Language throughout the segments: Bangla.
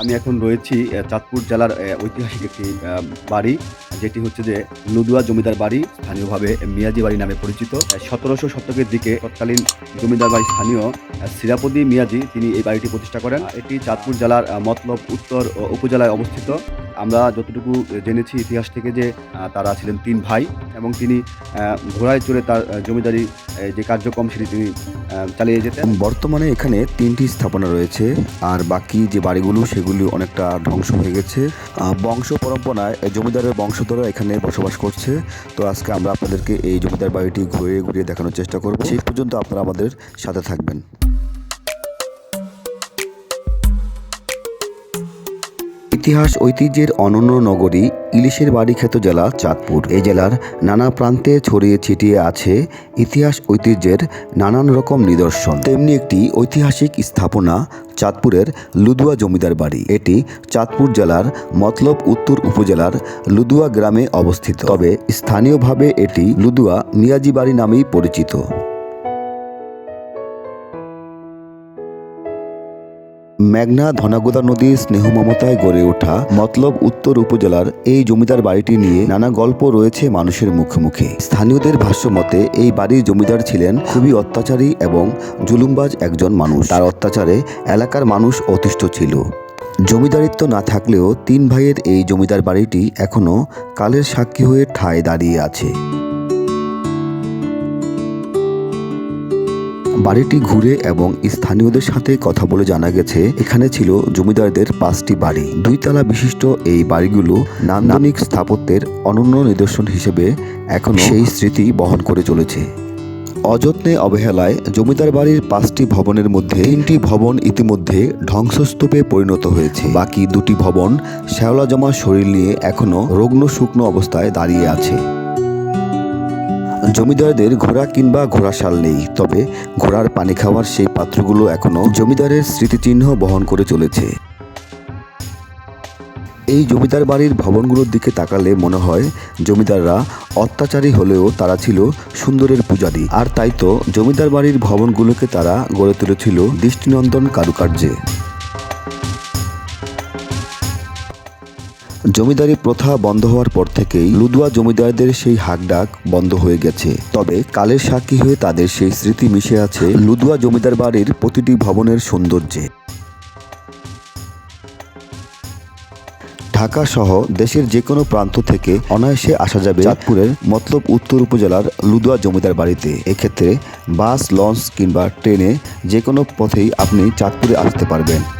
আমি এখন রয়েছি চাঁদপুর জেলার ঐতিহাসিক একটি বাড়ি, যেটি হচ্ছে যে লুদুয়া জমিদার বাড়ি, স্থানীয়ভাবে মিয়াজি বাড়ি নামে পরিচিত। সতেরোশো শতকের দিকে তৎকালীন জমিদার বাড়ি স্থানীয় সিরাপদি মিয়াজি, তিনি এই বাড়িটি প্রতিষ্ঠা করেন। এটি চাঁদপুর জেলার মতলব উত্তর উপজেলায় অবস্থিত। আমরা যতটুকু জেনেছি ইতিহাস থেকে যে তারা ছিলেন তিন ভাই এবং তিনি ঘোড়ায় চড়ে তার জমিদারি যে কার্যক্রম সেটি তিনি চালিয়ে যেতেন। বর্তমানে এখানে তিনটি স্থাপনা রয়েছে, আর বাকি যে বাড়িগুলো সেগুলি অনেকটা ধ্বংস হয়ে গেছে। বংশ পরম্পরায় জমিদারের বংশধররা এখানে বসবাস করছে। তো আজকে আমরা আপনাদেরকে এই জমিদার বাড়িটি ঘুরিয়ে ঘুরিয়ে দেখানোর চেষ্টা করব। সেই পর্যন্ত আপনারা আমাদের সাথে থাকবেন। ইতিহাস, ঐতিহ্যের অনন্য নগরী ইলিশের বাড়ি জেলা চাঁদপুর। এই জেলার নানা প্রান্তে ছড়িয়ে ছিটিয়ে আছে ইতিহাস, ঐতিহ্যের নানান রকম নিদর্শন। তেমনি একটি ঐতিহাসিক স্থাপনা চাঁদপুরের লুদুয়া জমিদার বাড়ি। এটি চাঁদপুর জেলার মতলব উত্তর উপজেলার লুদুয়া গ্রামে অবস্থিত। তবে স্থানীয়ভাবে এটি লুদুয়া মিয়াজি বাড়ি নামেই পরিচিত। মেঘনা ধনাগোদা নদীর স্নেহ মমতায় গড়ে ওঠা মতলব উত্তর উপজেলার এই জমিদার বাড়িটি নিয়ে নানা গল্প রয়েছে মানুষের মুখে মুখে স্থানীয়দের ভাষ্য মতে এই বাড়ির জমিদার ছিলেন খুবই অত্যাচারী এবং জুলুমবাজ একজন মানুষ। তার অত্যাচারে এলাকার মানুষ অতিষ্ঠ ছিল। জমিদারিত্ব না থাকলেও তিন ভাইয়ের এই জমিদার বাড়িটি এখনও কালের সাক্ষী হয়ে ঠায় দাঁড়িয়ে আছে। বাড়িটি ঘুরে এবং স্থানীয়দের সাথে কথা বলে জানা গেছে, এখানে ছিল জমিদারদের পাঁচটি বাড়ি। দুই তলা বিশিষ্ট এই বাড়িগুলো নান্দনিক স্থাপত্যের অনন্য নিদর্শন হিসেবে এখন সেই স্মৃতি বহন করে চলেছে। অযত্নে অবহেলায় জমিদার বাড়ির পাঁচটি ভবনের মধ্যে তিনটি ভবন ইতিমধ্যে ধ্বংসস্তূপে পরিণত হয়েছে। বাকি দুটি ভবন শ্যাওলা জমা শরীর নিয়ে এখনও রগ্ন শুকনো অবস্থায় দাঁড়িয়ে আছে। জমিদারদের ঘোড়া কিংবা ঘোড়াশাল নেই, তবে ঘোড়ার পানি খাওয়ার সেই পাত্রগুলো এখনও জমিদারের স্মৃতিচিহ্ন বহন করে চলেছে। এই জমিদার বাড়ির ভবনগুলোর দিকে তাকালে মনে হয় জমিদাররা অত্যাচারী হলেও তারা ছিল সুন্দরের পূজারী। আর তাই তো জমিদার বাড়ির ভবনগুলোকে তারা গড়ে তুলেছিল দৃষ্টিনন্দন কারুকার্যে। জমিদারি প্রথা বন্ধ হওয়ার পর থেকেই লুদুয়া জমিদারদের সেই হাকডাক বন্ধ হয়ে গেছে। তবে কালের সাক্ষী হয়ে তাদের সেই স্মৃতি মিশে আছে লুদুয়া জমিদার বাড়ির প্রতিটি ভবনের সৌন্দর্যে। ঢাকা সহ দেশের যে কোনো প্রান্ত থেকে অনায়াসে আসা যাবে চাঁদপুরের মতলব উত্তর উপজেলার লুদুয়া জমিদার বাড়িতে। এক্ষেত্রে বাস, লঞ্চ কিংবা ট্রেনে যে কোনো পথেই আপনি চাঁদপুরে আসতে পারবেন।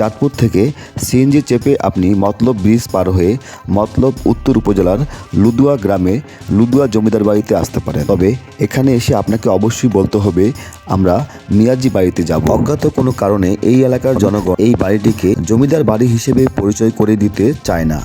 চাঁদপুর থেকে সিএনজি চেপে আপনি মতলব ব্রিজ পার হয়ে মতলব উত্তর উপজেলার লুদুয়া গ্রামে লুদুয়া জমিদার বাড়িতে আসতে পারেন। তবে এখানে এসে আপনাকে অবশ্যই বলতে হবে, আমরা মিয়াজি বাড়িতে যাব। অজ্ঞাত কোনো কারণে এই এলাকার জনগণ এই বাড়িটিকে জমিদার বাড়ি হিসেবে পরিচয় করে দিতে চায় না।